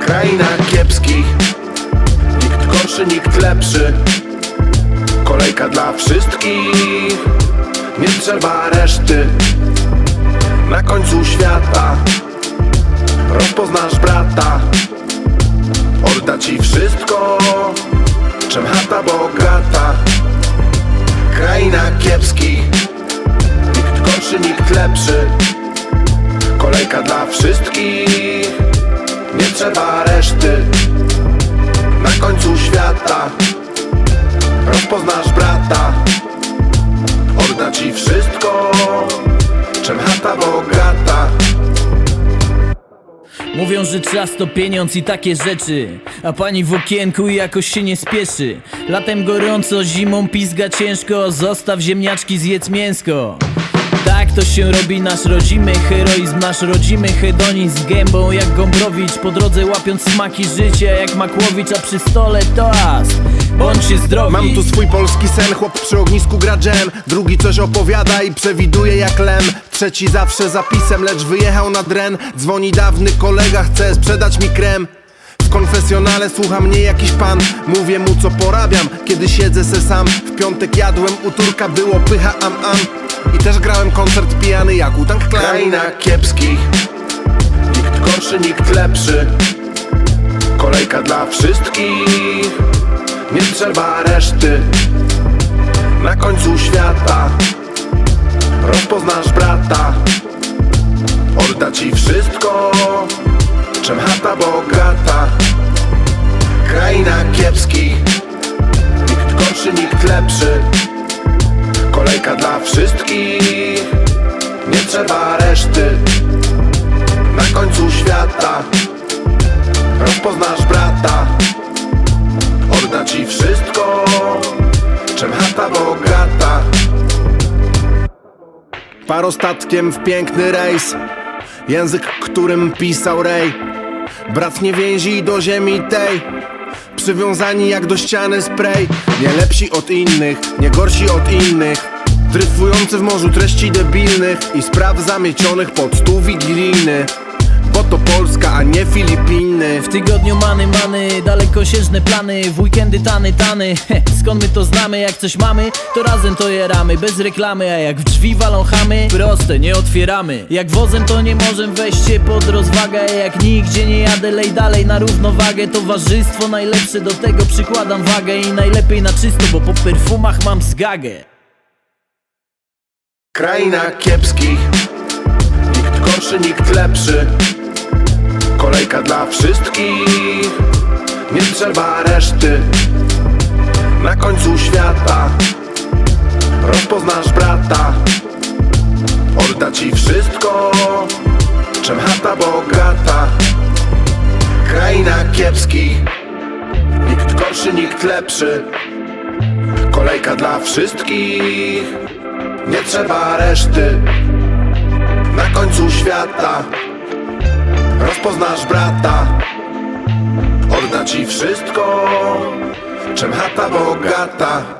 Kraina kiepskich Nikt gorszy, nikt lepszy. Kolejka dla wszystkich. Nie trzeba reszty. Na końcu świata Rozpoznasz brata. Odda ci wszystko Czym chata bogata Kraina kiepskich Nikt gorszy, nikt lepszy. Kolejka dla wszystkich. Nie trzeba reszty. Na końcu świata Rozpoznasz brata. Odda ci wszystko Czym chata bogata Mówią, że czas to pieniądz i takie rzeczy. A pani w okienku jakoś się nie spieszy. Latem gorąco, zimą pizga ciężko. Zostaw ziemniaczki, zjedz mięsko. Tak to się robi nasz rodzimy heroizm, nasz rodzimy hedonizm. Gębą jak Gombrowicz, po drodze łapiąc smaki życia Jak Makłowicz, a przy stole toast Bądźcie zdrowi. Mam tu swój polski sen, chłop przy ognisku gra dżem. Drugi coś opowiada i przewiduje jak lem Trzeci zawsze zapisem, lecz wyjechał na dren. Dzwoni dawny kolega, chce sprzedać mi krem. Konfesjonale słucha mnie jakiś pan. Mówię mu co porabiam, kiedy siedzę se sam. W piątek jadłem u Turka, było pycha am am. I też grałem koncert pijany jak u Tank Clan Kraina kiepskich. Nikt gorszy, nikt lepszy. Kolejka dla wszystkich. Nie trzeba reszty. Na końcu świata Rozpoznasz brata. Odda ci wszystko Czym chata bogata. Kraina kiepskich Nikt gorszy, nikt lepszy. Kolejka dla wszystkich Nie trzeba reszty. Na końcu świata Rozpoznasz brata. Odda ci wszystko Czym chata bogata Parostatkiem w piękny rejs. Język, którym pisał Rej Brat nie więzi do ziemi tej. Przywiązani jak do ściany spray. Nie lepsi od innych, nie gorsi od innych. Dryfujący w morzu treści debilnych I spraw zamiecionych pod stół wigilijny Bo to Polska, a nie Filipiny. W tygodniu many, many, dalekosiężne plany. W weekendy tany, tany. Heh, Skąd my to znamy, jak coś mamy To razem to jaramy, bez reklamy A jak w drzwi walą chamy. Proste, nie otwieramy. Jak wozem to nie możemy wejść się pod rozwagę. Jak nigdzie nie jadę, lej dalej na równowagę. Towarzystwo najlepsze, do tego przykładam wagę. I najlepiej na czysto, bo po perfumach mam zgagę. Kraina kiepskich. Nikt gorszy, nikt lepszy Kolejka dla wszystkich. Nie trzeba reszty. Na końcu świata Rozpoznasz brata. Odda ci wszystko Czym chata bogata. Kraina kiepskich Nikt gorszy, nikt lepszy. Kolejka dla wszystkich. Nie trzeba reszty. Na końcu świata Rozpoznasz brata. Odda ci wszystko Czym chata bogata